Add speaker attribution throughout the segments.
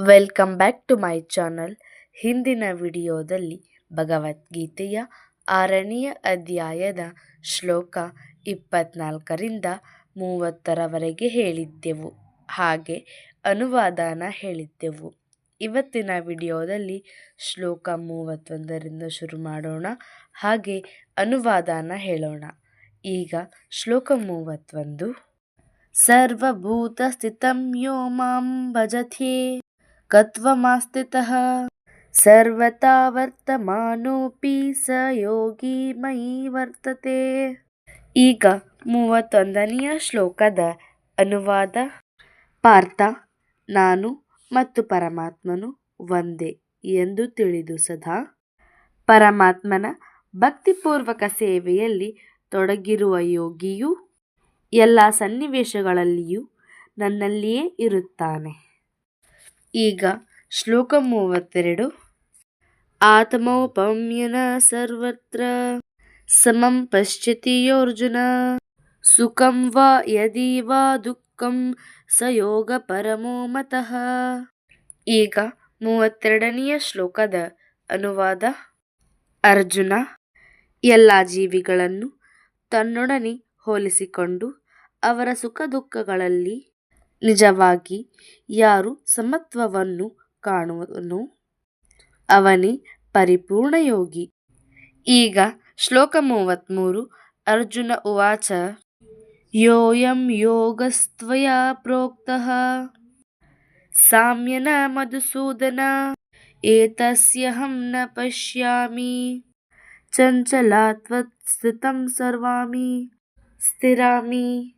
Speaker 1: Welcome back to my channel ಹಿಂದಿನ ವಿಡಿಯೋದಲ್ಲಿ ಭಗವದ್ಗೀತೆಯ ಆರನೆಯ ಅಧ್ಯಾಯದ ಶ್ಲೋಕ ಇಪ್ಪತ್ನಾಲ್ಕರಿಂದ ಮೂವತ್ತರವರೆಗೆ ಹೇಳಿದ್ದೆವು. ಹಾಗೆ ಅನುವಾದನ ಹೇಳಿದ್ದೆವು. ಇವತ್ತಿನ ವಿಡಿಯೋದಲ್ಲಿ ಶ್ಲೋಕ ಮೂವತ್ತೊಂದರಿಂದ ಶುರು ಮಾಡೋಣ. ಹಾಗೆ ಅನುವಾದನ ಹೇಳೋಣ. ಈಗ ಶ್ಲೋಕ ಮೂವತ್ತೊಂದು. ಸರ್ವಭೂತಸ್ಥಿತಂ ಯೋ ಮಾಂ ಭಜತೆ. ಕತ್ವಮಾಸ್ಥಿತಃ ಸರ್ವತಾ ವರ್ತಮಾನೋಪಿ ಸ ಯೋಗಿ ಮಯಿ ವರ್ತತೆ ಈಗ ಮೂವತ್ತೊಂದನೆಯ ಶ್ಲೋಕದ ಅನುವಾದ, ಪಾರ್ಥ, ನಾನು ಮತ್ತು ಪರಮಾತ್ಮನು ಒಂದೇ ಎಂದು ತಿಳಿದು ಸದಾ. ಪರಮಾತ್ಮನ ಭಕ್ತಿಪೂರ್ವಕ ಸೇವೆಯಲ್ಲಿ ತೊಡಗಿರುವ ಯೋಗಿಯು ಎಲ್ಲ ಸನ್ನಿವೇಶಗಳಲ್ಲಿಯೂ ನನ್ನಲ್ಲಿಯೇ ಇರುತ್ತಾನೆ. ಈಗ ಶ್ಲೋಕ ಮೂವತ್ತೆರಡು. ಆತ್ಮೌಪಮ್ಯನ ಸರ್ವತ್ರ, ಸಮಂ ಪಶ್ಯತಿ ಯೋರ್ಜುನ, ಸುಖಂ ವಾ ಯದಿ ವಾ ದುಃಖಂ ಸ ಯೋಗ ಪರಮೋ ಮತಃ. ಈಗ ಮೂವತ್ತೆರಡನೆಯ ಶ್ಲೋಕದ ಅನುವಾದ. ಅರ್ಜುನ ಎಲ್ಲ ಜೀವಿಗಳನ್ನು ತನ್ನೊಡನೆ ಹೋಲಿಸಿಕೊಂಡು ಅವರ ಸುಖ ದುಃಖಗಳಲ್ಲಿ ನಿಜವಾಗಿ ಯಾರು ಸಮತ್ವವನ್ನು ಕಾಣುವನು? ಅವನೇ ಪರಿಪೂರ್ಣ ಯೋಗಿ. ಈಗ ಶ್ಲೋಕ ಮೂವತ್ತ್ಮೂರು ಅರ್ಜುನ ಉವಾಚ. ಯೋಯಂ ಯೋಗಸ್ತ್ವಯ ಪ್ರೋಕ್ತಃ. ಸಾಮ್ಯನ ಮಧುಸೂದನ, ಏತಸ್ಯಹಂ ನ ಪಶ್ಯಾಮಿ. ಚಂಚಲಾತ್ವತ್ ಸ್ಥಿತಂ ಸರ್ವಾಮಿ. ಸ್ಥಿರಾಮಿ.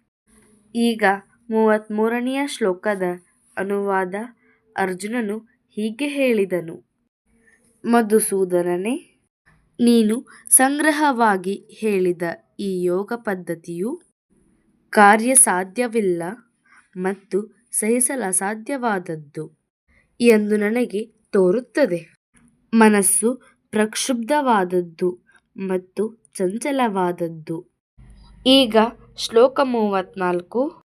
Speaker 1: ಈಗ ಮೂವತ್ತ್ಮೂರನೆಯ ಶ್ಲೋಕದ ಅನುವಾದ ಅರ್ಜುನನು ಹೀಗೆ ಹೇಳಿದನು. ಮಧುಸೂದನನೇ, ನೀನು ಸಂಗ್ರಹವಾಗಿ ಹೇಳಿದ ಈ ಯೋಗ ಪದ್ಧತಿಯು ಕಾರ್ಯಸಾಧ್ಯವಿಲ್ಲ ಮತ್ತು ಸಹಿಸಲಸಾಧ್ಯವಾದದ್ದು ಎಂದು ನನಗೆ ತೋರುತ್ತದೆ. ಮನಸ್ಸು ಪ್ರಕ್ಷುಬ್ಧವಾದದ್ದು ಮತ್ತು ಚಂಚಲವಾದದ್ದು. ಈಗ ಶ್ಲೋಕ ಮೂವತ್ನಾಲ್ಕು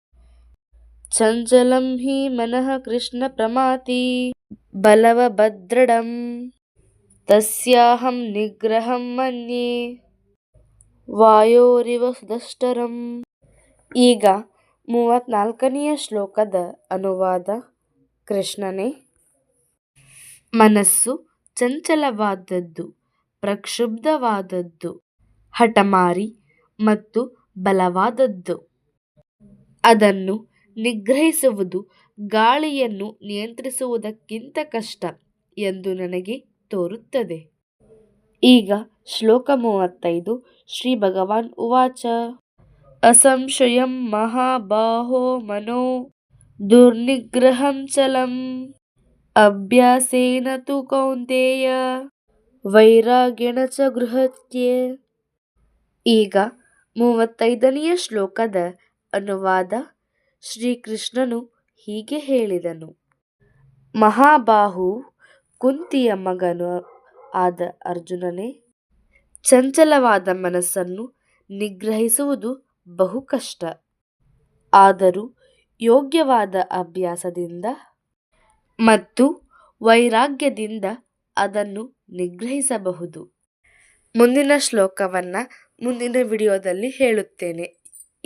Speaker 1: ಚಂಚಲಂ ಹಿ ಮನಃ ಕೃಷ್ಣ ಪ್ರಮಾತಿ ಬಲವಭದ್ರಡಂ ತಸ್ಯಾಹಂ ನಿಗ್ರಹಂ ಮನ್ಯೆ ವಾಯೋರಿವ ಸುದಷ್ಟರಂ ಈಗ ಮೂವತ್ನಾಲ್ಕನೆಯ ಶ್ಲೋಕದ ಅನುವಾದ ಕೃಷ್ಣನೇ ಮನಸ್ಸು ಚಂಚಲವಾದದ್ದು ಪ್ರಕ್ಷುಬ್ಧವಾದದ್ದು ಹಠಮಾರಿ ಮತ್ತು ಬಲವಾದದ್ದು ಅದನ್ನು ನಿಗ್ರಹಿಸುವುದು ಗಾಳಿಯನ್ನು ನಿಯಂತ್ರಿಸುವುದಕ್ಕಿಂತ ಕಷ್ಟ ಎಂದು ನನಗೆ ತೋರುತ್ತದೆ. ಈಗ ಶ್ಲೋಕ ಮೂವತ್ತೈದು, ಶ್ರೀ ಭಗವಾನ್ ಉವಾಚ. ಅಸಂಶಯಂ ಮಹಾಬಾಹೋ ಮನೋ ದುರ್ನಿಗ್ರಹಂ ಚಲಂ. ಅಭ್ಯಾಸೇನ ತು ಕೌಂತೆಯ, ವೈರಾಗ್ಯಣ ಚ ಗೃಹತ್ಯೆ. ಈಗ ಮೂವತ್ತೈದನೆಯ ಶ್ಲೋಕದ ಅನುವಾದ ಶ್ರೀಕೃಷ್ಣನು ಹೀಗೆ ಹೇಳಿದನು. ಮಹಾಬಾಹು ಕುಂತಿಯ ಮಗನು ಆದ ಅರ್ಜುನನೇ, ಚಂಚಲವಾದ ಮನಸ್ಸನ್ನು ನಿಗ್ರಹಿಸುವುದು ಬಹು ಕಷ್ಟ. ಆದರೂ ಯೋಗ್ಯವಾದ ಅಭ್ಯಾಸದಿಂದ ಮತ್ತು ವೈರಾಗ್ಯದಿಂದ ಅದನ್ನು ನಿಗ್ರಹಿಸಬಹುದು. ಮುಂದಿನ ಶ್ಲೋಕವನ್ನು ಮುಂದಿನ ವಿಡಿಯೋದಲ್ಲಿ ಹೇಳುತ್ತೇನೆ.